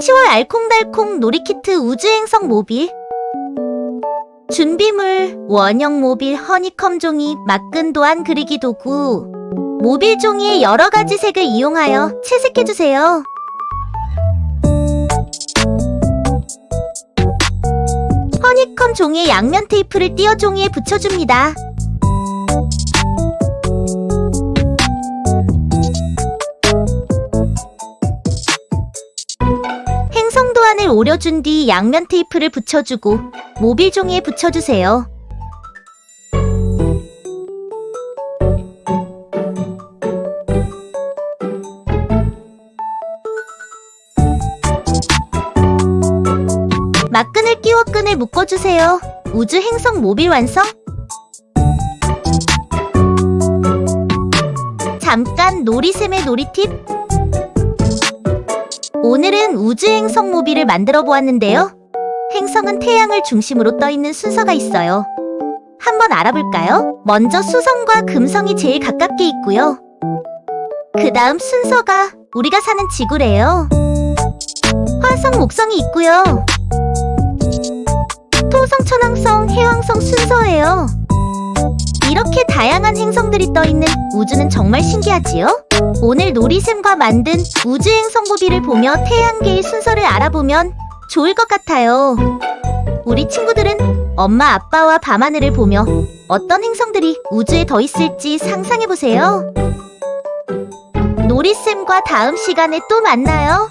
10월 알콩달콩 놀이키트 우주행성 모빌 준비물 원형 모빌 허니컴 종이 막근 도안 그리기 도구 모빌 종이의 여러 가지 색을 이용하여 채색해주세요. 허니컴 종이에 양면 테이프를 띄어 종이에 붙여줍니다. 오려준 뒤 양면 테이프를 붙여주고 모빌 종이에 붙여주세요. 막끈을 끼워 끈을 묶어주세요. 우주 행성 모빌 완성. 잠깐 놀이샘의 놀이팁. 오늘은 우주 행성 모빌을 만들어 보았는데요. 행성은 태양을 중심으로 떠 있는 순서가 있어요. 한번 알아볼까요? 먼저 수성과 금성이 제일 가깝게 있고요. 그 다음 순서가 우리가 사는 지구래요. 화성, 목성이 있고요. 토성, 천왕성, 해왕성 순서예요. 이렇게 다양한 행성들이 떠 있는 우주는 정말 신기하지요? 오늘 놀이샘과 만든 우주 행성 모비를 보며 태양계의 순서를 알아보면 좋을 것 같아요. 우리 친구들은 엄마 아빠와 밤하늘을 보며 어떤 행성들이 우주에 더 있을지 상상해 보세요. 놀이샘과 다음 시간에 또 만나요.